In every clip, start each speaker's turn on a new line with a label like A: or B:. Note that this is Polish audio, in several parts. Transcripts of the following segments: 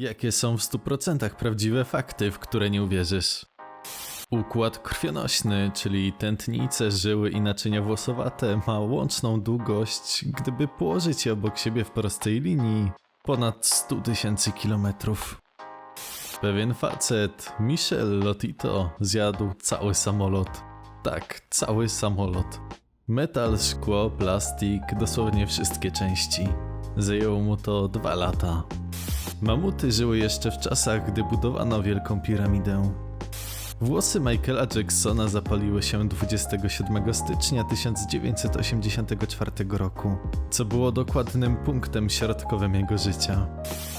A: Jakie są w 100% prawdziwe fakty, w które nie uwierzysz? Układ krwionośny, czyli tętnice, żyły i naczynia włosowate, ma łączną długość, gdyby położyć je obok siebie w prostej linii, ponad 100 tysięcy kilometrów. Pewien facet, Michel Lotito, zjadł cały samolot. Tak, cały samolot. Metal, szkło, plastik, dosłownie wszystkie części. Zajęło mu to dwa lata. Mamuty żyły jeszcze w czasach, gdy budowano Wielką Piramidę. Włosy Michaela Jacksona zapaliły się 27 stycznia 1984 roku, co było dokładnym punktem środkowym jego życia.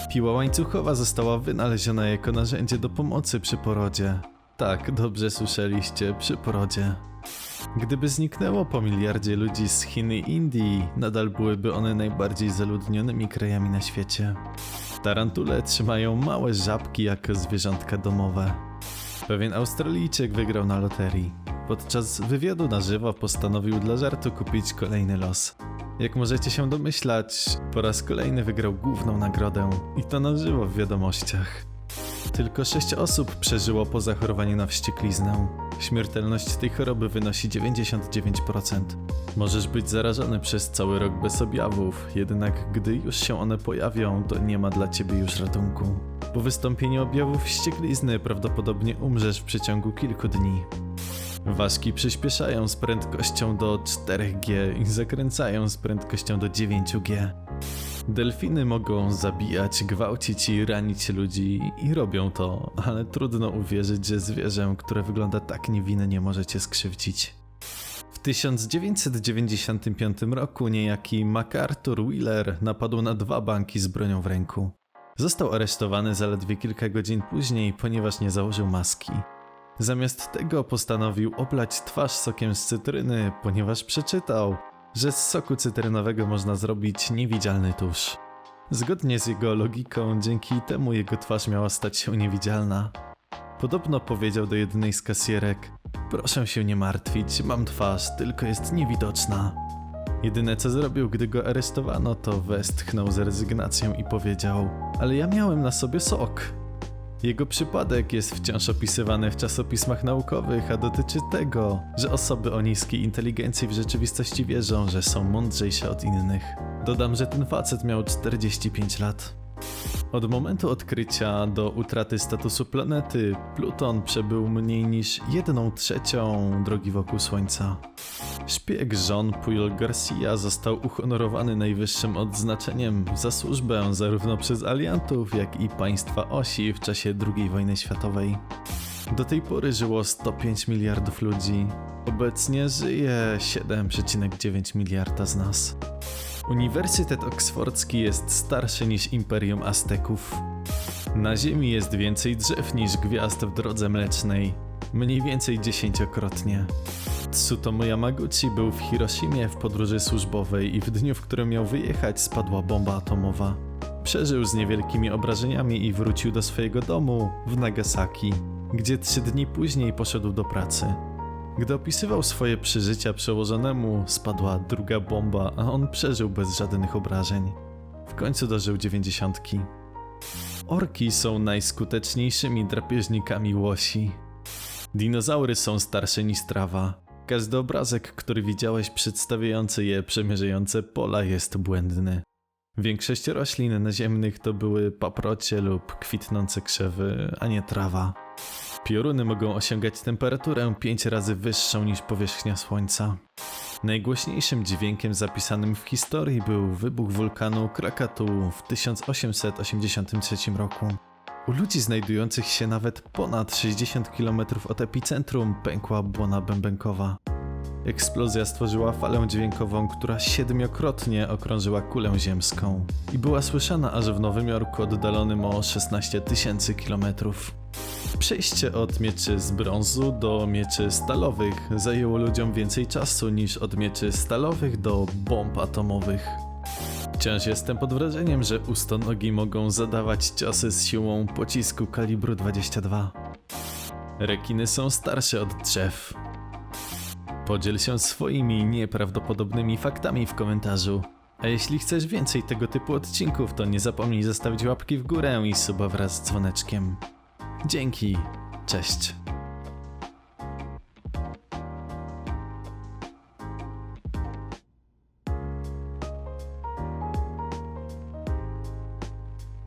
A: Piła łańcuchowa została wynaleziona jako narzędzie do pomocy przy porodzie. Tak, dobrze słyszeliście, przy porodzie. Gdyby zniknęło po miliardzie ludzi z Chin i Indii, nadal byłyby one najbardziej zaludnionymi krajami na świecie. Tarantule trzymają małe żabki jako zwierzątka domowe. Pewien Australijczyk wygrał na loterii. Podczas wywiadu na żywo postanowił dla żartu kupić kolejny los. Jak możecie się domyślać, po raz kolejny wygrał główną nagrodę i to na żywo w wiadomościach. Tylko 6 osób przeżyło po zachorowaniu na wściekliznę. Śmiertelność tej choroby wynosi 99%. Możesz być zarażony przez cały rok bez objawów, jednak gdy już się one pojawią, to nie ma dla ciebie już ratunku. Po wystąpieniu objawów wścieklizny prawdopodobnie umrzesz w przeciągu kilku dni. Ważki przyspieszają z prędkością do 4G i zakręcają z prędkością do 9G. Delfiny mogą zabijać, gwałcić i ranić ludzi i robią to, ale trudno uwierzyć, że zwierzę, które wygląda tak niewinnie, może cię skrzywdzić. W 1995 roku niejaki MacArthur Wheeler napadł na dwa banki z bronią w ręku. Został aresztowany zaledwie kilka godzin później, ponieważ nie założył maski. Zamiast tego postanowił oblać twarz sokiem z cytryny, ponieważ przeczytał, że z soku cytrynowego można zrobić niewidzialny tusz. Zgodnie z jego logiką, dzięki temu jego twarz miała stać się niewidzialna. Podobno powiedział do jednej z kasjerek: Proszę się nie martwić, mam twarz, tylko jest niewidoczna. Jedyne co zrobił, gdy go aresztowano, to westchnął z rezygnacją i powiedział: Ale ja miałem na sobie sok. Jego przypadek jest wciąż opisywany w czasopismach naukowych, a dotyczy tego, że osoby o niskiej inteligencji w rzeczywistości wierzą, że są mądrzejsze od innych. Dodam, że ten facet miał 45 lat. Od momentu odkrycia do utraty statusu planety, Pluton przebył mniej niż 1 trzecią drogi wokół Słońca. Szpieg żon Puyol Garcia został uhonorowany najwyższym odznaczeniem za służbę zarówno przez aliantów, jak i państwa osi w czasie II wojny światowej. Do tej pory żyło 105 miliardów ludzi. Obecnie żyje 7,9 miliarda z nas. Uniwersytet Oksfordzki jest starszy niż Imperium Azteków. Na Ziemi jest więcej drzew niż gwiazd w drodze mlecznej, mniej więcej dziesięciokrotnie. Tsutomu Yamaguchi był w Hiroshimie w podróży służbowej i w dniu, w którym miał wyjechać, spadła bomba atomowa. Przeżył z niewielkimi obrażeniami i wrócił do swojego domu w Nagasaki, gdzie trzy dni później poszedł do pracy. Gdy opisywał swoje przeżycia przełożonemu, spadła druga bomba, a on przeżył bez żadnych obrażeń. W końcu dożył dziewięćdziesiątki. Orki są najskuteczniejszymi drapieżnikami łosi. Dinozaury są starsze niż trawa. Każdy obrazek, który widziałeś przedstawiający je przemierzające pola jest błędny. Większość roślin naziemnych to były paprocie lub kwitnące krzewy, a nie trawa. Pioruny mogą osiągać temperaturę 5 razy wyższą niż powierzchnia Słońca. Najgłośniejszym dźwiękiem zapisanym w historii był wybuch wulkanu Krakatu w 1883 roku. U ludzi znajdujących się nawet ponad 60 km od epicentrum pękła błona bębenkowa. Eksplozja stworzyła falę dźwiękową, która siedmiokrotnie okrążyła kulę ziemską i była słyszana aż w Nowym Jorku oddalonym o 16 tysięcy kilometrów. Przejście od mieczy z brązu do mieczy stalowych zajęło ludziom więcej czasu niż od mieczy stalowych do bomb atomowych. Wciąż jestem pod wrażeniem, że ustonogi mogą zadawać ciosy z siłą pocisku kalibru 22. Rekiny są starsze od drzew. Podziel się swoimi nieprawdopodobnymi faktami w komentarzu. A jeśli chcesz więcej tego typu odcinków, to nie zapomnij zostawić łapki w górę i suba wraz z dzwoneczkiem. Dzięki, cześć.